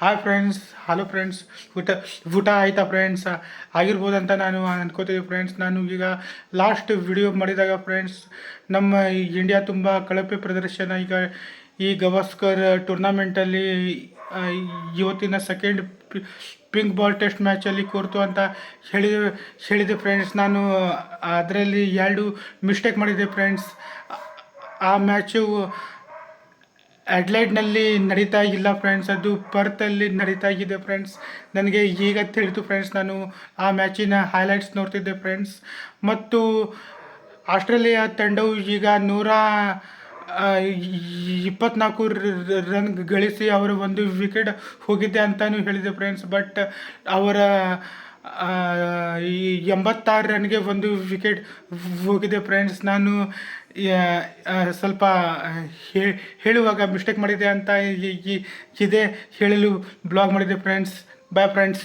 Hi friends hello friends ಊಟ ಊಟ ಆಯಿತಾ ಫ್ರೆಂಡ್ಸ್ ಆಗಿರ್ಬೋದಂತ ನಾನು ಅನ್ಕೋತೀವಿ ಫ್ರೆಂಡ್ಸ್ ನಾನು ಈಗ ಲಾಸ್ಟ್ ವಿಡಿಯೋ ಮಾಡಿದಾಗ ಫ್ರೆಂಡ್ಸ್ ನಮ್ಮ ಇಂಡಿಯಾ ತುಂಬ ಕಳಪೆ ಪ್ರದರ್ಶನ. ಈಗ ಈ ಗವಾಸ್ಕರ್ ಟೂರ್ನಾಮೆಂಟಲ್ಲಿ ಇವತ್ತಿನ ಸೆಕೆಂಡ್ ಪಿಂಕ್ ಬಾಲ್ ಟೆಸ್ಟ್ ಮ್ಯಾಚಲ್ಲಿ ಕೂರ್ತು ಅಂತ ಹೇಳಿ, ಹೇಳಿದೆ ಫ್ರೆಂಡ್ಸ್ ನಾನು ಅದರಲ್ಲಿ ಎರಡು ಮಿಸ್ಟೇಕ್ ಮಾಡಿದ್ದೆ ಫ್ರೆಂಡ್ಸ್ ಆ ಮ್ಯಾಚು ಅಡ್ಲೈಡ್ನಲ್ಲಿ ನಡೀತಾ ಇಲ್ಲ ಫ್ರೆಂಡ್ಸ್. ಅದು ಪರ್ತಲ್ಲಿ ನಡೀತಾ ಇದೆ ಫ್ರೆಂಡ್ಸ್. ನನಗೆ ಈಗ ತಿಳಿತು ಫ್ರೆಂಡ್ಸ್, ನಾನು ಆ ಮ್ಯಾಚಿನ ಹೈಲೈಟ್ಸ್ ನೋಡ್ತಿದ್ದೆ ಫ್ರೆಂಡ್ಸ್. ಮತ್ತು ಆಸ್ಟ್ರೇಲಿಯಾ ತಂಡವು ಈಗ ನೂರ ಇಪ್ಪತ್ನಾಲ್ಕು ರನ್ ಗಳಿಸಿ ಅವರ ಒಂದು ವಿಕೆಟ್ ಹೋಗಿದೆ ಅಂತಲೂ ಹೇಳಿದೆ ಫ್ರೆಂಡ್ಸ್. ಬಟ್ ಅವರ ಈ ಎಂಬತ್ತಾರು ರನ್ಗೆ ಒಂದು ವಿಕೆಟ್ ಹೋಗಿದೆ ಫ್ರೆಂಡ್ಸ್. ನಾನು ಸ್ವಲ್ಪ ಹೇಳುವಾಗ ಮಿಸ್ಟೇಕ್ ಮಾಡಿದೆ ಅಂತ ಇದೇ ಹೇಳಲು ಬ್ಲಾಗ್ ಮಾಡಿದೆ ಫ್ರೆಂಡ್ಸ್. Bye friends